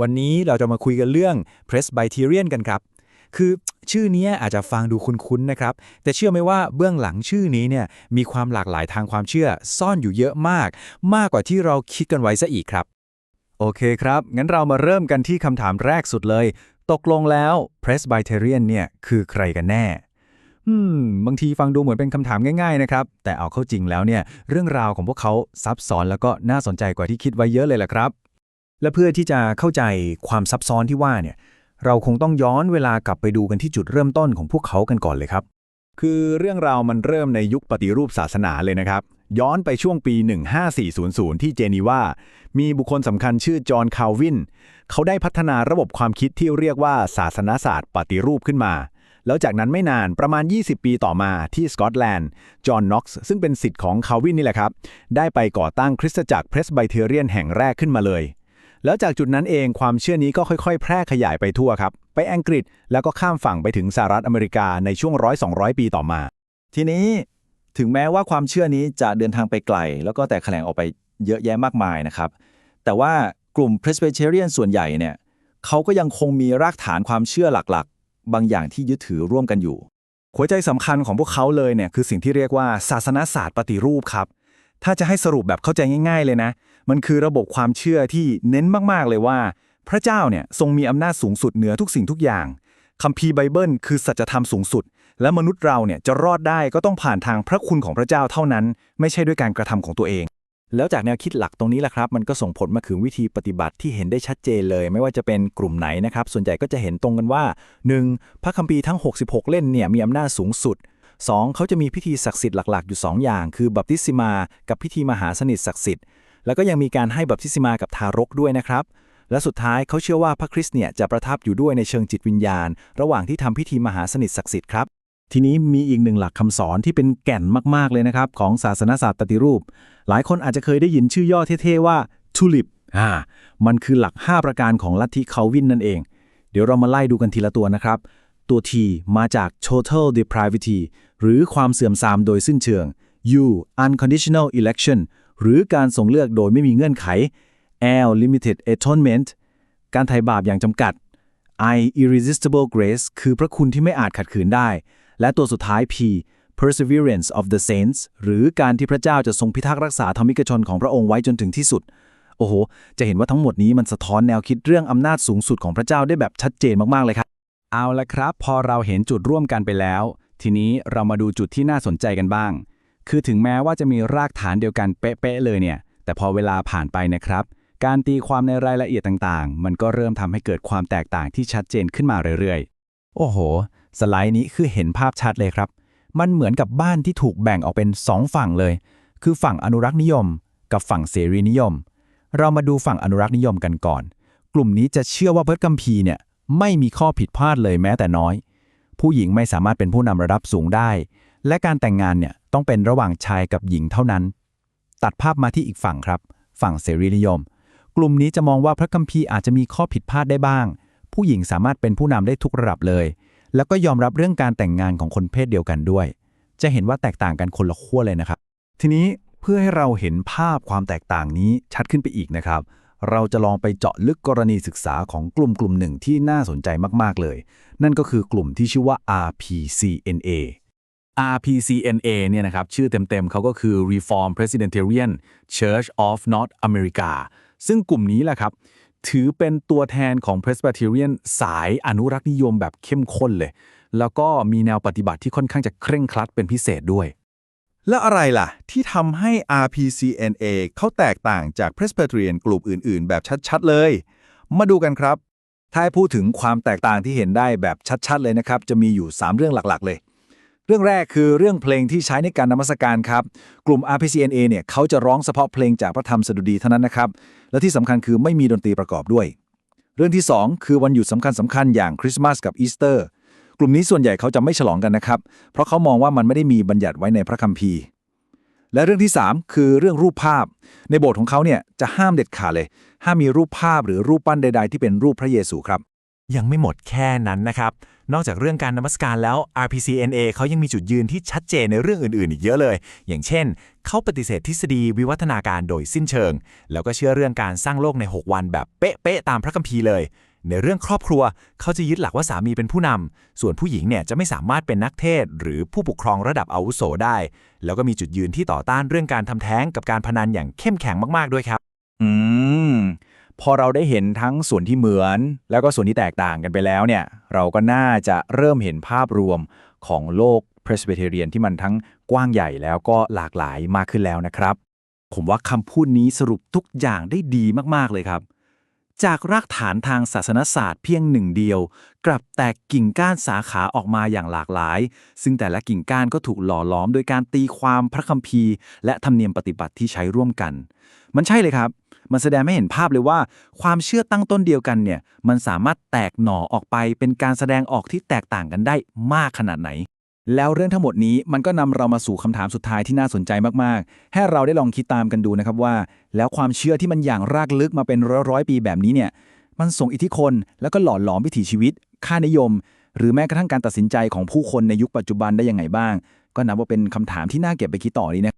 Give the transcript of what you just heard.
วันนี้เราจะมาคุยกันเรื่อง Presbyterian กันครับ คือชื่อนี้อาจจะฟังดูคุ้นๆนะครับ แต่เชื่อไหมว่าเบื้องหลังชื่อนี้เนี่ยมีความหลากหลายทางความเชื่อซ่อนอยู่เยอะมาก มากกว่าที่เราคิดกันไว้ซะอีกครับ โอเคครับ งั้นเรามาเริ่มกันที่คำถามแรกสุดเลย ตกลงแล้ว Presbyterian เนี่ยคือใครกันแน่อืมบางทีฟังดูเหมือนเป็นคำถามง่ายๆนะครับ แต่เอาเข้าจริงแล้วเนี่ย เรื่องราวของพวกเขาซับซ้อนแล้วก็น่าสนใจกว่าที่คิดไว้เยอะเลยล่ะครับ และเพื่อที่จะเข้าใจความซับซ้อนที่ว่าเนี่ย เราคงต้องย้อนเวลากลับไปดูกันที่จุดเริ่มต้นของพวกเขากันก่อนเลยครับ คือเรื่องราวมันเริ่มในยุคปฏิรูปศาสนาเลยนะครับ ย้อนไปช่วงปี 15400 ที่เจนีวา มีบุคคลสำคัญชื่อจอห์น คาวิน เขาได้พัฒนาระบบความคิดที่เรียกว่าศาสนาศาสตร์ ปฏิรูปขึ้นมา แล้วจากนั้นไม่นานประมาณ 20 ปีต่อมาที่สกอตแลนด์ จอห์น น็อกซ์ ซึ่งเป็นสิทธิ์ของคาวินนี่แหละครับ ได้ไปก่อตั้งคริสตจักรเพรสไบเทเรียนแห่งแรกขึ้นมาเลย แล้วจากจุดนั้นเองความเชื่อนี้ก็ค่อยๆ แพร่ขยายไปทั่วครับ ไปอังกฤษแล้วก็ข้ามฝั่งไปถึงสหรัฐอเมริกาในช่วงร้อย200ปีต่อมา ทีนี้ถึงแม้ว่าความเชื่อนี้จะเดินทางไปไกล แล้วก็แตกแขนงออกไปเยอะแยะมากมายนะครับ แต่ว่ากลุ่ม Presbyterian ส่วนใหญ่เนี่ยเขาก็ยังคงมีรากฐานความเชื่อหลักๆ บางอย่างที่ยึดถือร่วมกันอยู่ หัวใจสำคัญของพวกเขาเลยเนี่ยคือสิ่งที่เรียกว่าศาสนศาสตร์ปฏิรูปครับ ถ้าจะให้สรุปแบบเข้าใจง่าย ๆ เลยนะ มันคือระบบความเชื่อที่เน้นมากๆเลยว่า พระเจ้าเนี่ยทรงมีอำนาจสูงสุดเหนือทุกสิ่งทุกอย่างคัมภีร์ไบเบิลคือสัจธรรมสูงสุด และมนุษย์เราเนี่ยจะรอดได้ก็ต้องผ่านทางพระคุณของพระเจ้าเท่านั้น ไม่ใช่ด้วยการกระทำของตัวเอง แล้วจากแนวคิดหลักตรงนี้แหละครับ มันก็ส่งผลมาถึงวิธีปฏิบัติที่เห็นได้ชัดเจนเลย ไม่ว่าจะเป็นกลุ่มไหนนะครับ ส่วนใหญ่ก็จะเห็นตรงกันว่า 1. พระคัมภีร์ทั้ง 66 เล่มเนี่ยมีอำนาจสูงสุด 2. เขาจะมีพิธีศักดิ์สิทธิ์หลักๆ อยู่ 2 อย่าง คือบัพติศมา กับพิธีมหาสนิทศักดิ์สิทธิ์ แล้วก็ยังมีการให้บัพติศมากับทารกด้วยนะครับ และสุดท้ายเขาเชื่อว่าพระคริสต์เนี่ยจะประทับอยู่ด้วยในเชิงจิตวิญญาณ ระหว่างที่ทำพิธีมหาสนิทศักดิ์สิทธิ์ครับ ทีนี้มีอีกหนึ่งหลักคำสอนที่เป็นแก่นมากๆเลยนะครับของศาสนศาสตร์ปฏิรูป หลายคนอาจจะเคยได้ยินชื่อย่อเท่ๆว่า TULIP อ่ามันคือหลัก 5 ประการของลัทธิคาวินนั่นเอง เดี๋ยวเรามาไล่ดูกันทีละตัวนะครับ ตัว T มาจาก total depravity หรือความเสื่อมทรามโดยสิ้นเชิง U unconditional election หรือการส่งเลือกโดยไม่มีเงื่อนไข L limited atonement การไถ่บาปอย่างจำกัด I irresistible grace คือพระคุณที่ไม่อาจขัดขืนได้ และตัวสุดท้าย P perseverance of the saints หรือการที่พระเจ้าจะทรงพิทักษ์รักษาธรรมิกชนของพระองค์ไว้จนถึงที่สุด โอ้โห จะเห็นว่าทั้งหมดนี้มันสะท้อนแนวคิดเรื่องอำนาจสูงสุดของพระเจ้าได้แบบชัดเจนมาก ๆ เลยครับ เอาละครับ พอเราเห็นจุดร่วมกันไปแล้ว ทีนี้เรามาดูจุดที่น่าสนใจกันบ้าง คือถึงแม้ว่าจะมีรากฐานเดียวกันเป๊ะๆเลยเนี่ย แต่พอเวลาผ่านไปนะครับ การตีความในรายละเอียดต่างๆ มันก็เริ่มทำให้เกิดความแตกต่างที่ชัดเจนขึ้นมาเรื่อยๆ โอ้โห สไลด์นี้คือเห็นภาพชัดเลยครับ มันเหมือนกับบ้านที่ถูกแบ่งออกเป็น 2 ฝั่งเลย คือฝั่งอนุรักษ์นิยม กับฝั่งเสรีนิยม เรามาดูฝั่งอนุรักษ์นิยมกันก่อน กลุ่มนี้จะเชื่อว่าพระคัมภีเนี่ยไม่มีข้อผิดพลาดเลยแม้แต่น้อย ผู้หญิงไม่สามารถเป็นผู้นำระดับสูงได้ และการแต่งงานเนี่ย ต้องเป็นระหว่างชายกับหญิงเท่านั้น ตัดภาพมาที่อีกฝั่งครับ ฝั่งเสรีนิยม กลุ่มนี้จะมองว่าพระคัมภีร์อาจจะมีข้อผิดพลาดได้บ้าง ผู้หญิงสามารถเป็นผู้นำได้ทุกระดับเลย แล้วก็ยอมรับเรื่องการแต่งงานของคนเพศเดียวกันด้วย จะเห็นว่าแตกต่างกันคนละขั้วเลยนะครับ ทีนี้เพื่อให้เราเห็นภาพความแตกต่างนี้ชัดขึ้นไปอีกนะครับ เราจะลองไปเจาะลึกกรณีศึกษาของกลุ่มกลุ่มหนึ่งที่น่าสนใจมาก ๆ เลย นั่นก็คือกลุ่มที่ชื่อว่า RPCNA RPCNA เนี่ยนะครับชื่อเต็มๆเขาก็คือ Reform Presbyterian Church of North America ซึ่งกลุ่มนี้แหละครับ ถือเป็นตัวแทนของ Presbyterian สายอนุรักษ์นิยมแบบเข้มข้นเลย แล้วก็มีแนวปฏิบัติที่ค่อนข้างจะเคร่งครัดเป็นพิเศษด้วย แล้วอะไรล่ะ ที่ทำให้ RPCNA เขาแตกต่างจาก Presbyterian กลุ่มอื่น ๆ แบบชัด ๆ เลย มาดูกันครับ ถ้าพูดถึงความแตกต่างที่เห็นได้แบบชัด ๆ เลยนะครับ จะมีอยู่ 3 เรื่องหลัก ๆ เลย เรื่องแรกคือเรื่องเพลงที่ใช้ในการนมัสการครับ กลุ่ม RPCNA เนี่ยเขาจะร้องเฉพาะเพลงจากพระธรรมสดุดีเท่านั้นนะครับ และที่สำคัญคือไม่มีดนตรีประกอบด้วย เรื่องที่ 2 คือวันหยุดสำคัญสำคัญๆอย่างคริสต์มาสกับอีสเตอร์ กลุ่มนี้ส่วนใหญ่เขาจะไม่ฉลองกันนะครับ เพราะเขามองว่ามันไม่ได้มีบัญญัติไว้ในพระคัมภีร์ และเรื่องที่ 3 คือเรื่องรูปภาพ ในโบสถ์ของเขาเนี่ยจะห้ามเด็ดขาดเลย ห้ามมีรูปภาพหรือรูปปั้นใด ๆ ที่เป็นรูปพระเยซูครับ ยังไม่หมดแค่นั้นนะครับ นอกจากเรื่องการนมัสการแล้ว RPCNA เขายังมีจุดยืนที่ชัดเจนในเรื่องอื่นๆ อีกเยอะเลย อย่างเช่น เขาปฏิเสธทฤษฎีวิวัฒนาการโดยสิ้นเชิง แล้วก็เชื่อเรื่องการสร้างโลกใน 6 วันแบบเป๊ะๆตามพระคัมภีร์เลย ในเรื่องครอบครัว เขาจะยึดหลักว่าสามีเป็นผู้นำส่วนผู้หญิงเนี่ยจะไม่สามารถเป็นนักเทศ หรือผู้ปกครองระดับอาวุโสได้ แล้วก็มีจุดยืนที่ต่อต้านเรื่องการทำแท้งกับการพนันอย่างเข้มแข็งมากๆด้วยครับ อืม พอเราได้เห็นทั้งส่วนที่เหมือน แล้วก็ส่วนที่แตกต่างกันไปแล้วเนี่ยเราก็น่าจะเริ่มเห็นภาพรวมของโลก Presbyterian ที่มันทั้งกว้างใหญ่แล้วก็หลากหลายมากขึ้นแล้วนะครับ ผมว่าคำพูดนี้สรุปทุกอย่างได้ดีมากๆเลยครับ จากรากฐานทางศาสนศาสตร์เพียงหนึ่งเดียว กลับแตกกิ่งก้านสาขาออกมาอย่างหลากหลาย ซึ่งแต่ละกิ่งก้านก็ถูกหล่อล้อมโดยการตีความพระคัมภีร์ และธรรมเนียมปฏิบัติที่ใช้ร่วมกัน มันใช่เลยครับ มันแสดงให้เห็นภาพเลยว่า ความเชื่อตั้งต้นเดียวกันเนี่ย มันสามารถแตกหน่อออกไปเป็นการแสดงออกที่แตกต่างกันได้มากขนาดไหน แล้วเรื่องทั้งหมดนี้มันก็นำเรามาสู่คำถามสุดท้ายที่น่าสนใจมากๆ ให้เราได้ลองคิดตามกันดูนะครับว่า แล้วความเชื่อที่มันอย่างรากลึกมาเป็นร้อยร้อยๆปีแบบนี้เนี่ย มันส่งอิทธิพลแล้วก็หล่อหลอมวิถีชีวิต ค่านิยม หรือแม้กระทั่งการตัดสินใจของผู้คนในยุคปัจจุบันได้ยังไงบ้าง ก็นับว่าเป็นคำถามที่น่าเก็บไปคิดต่อดีนะ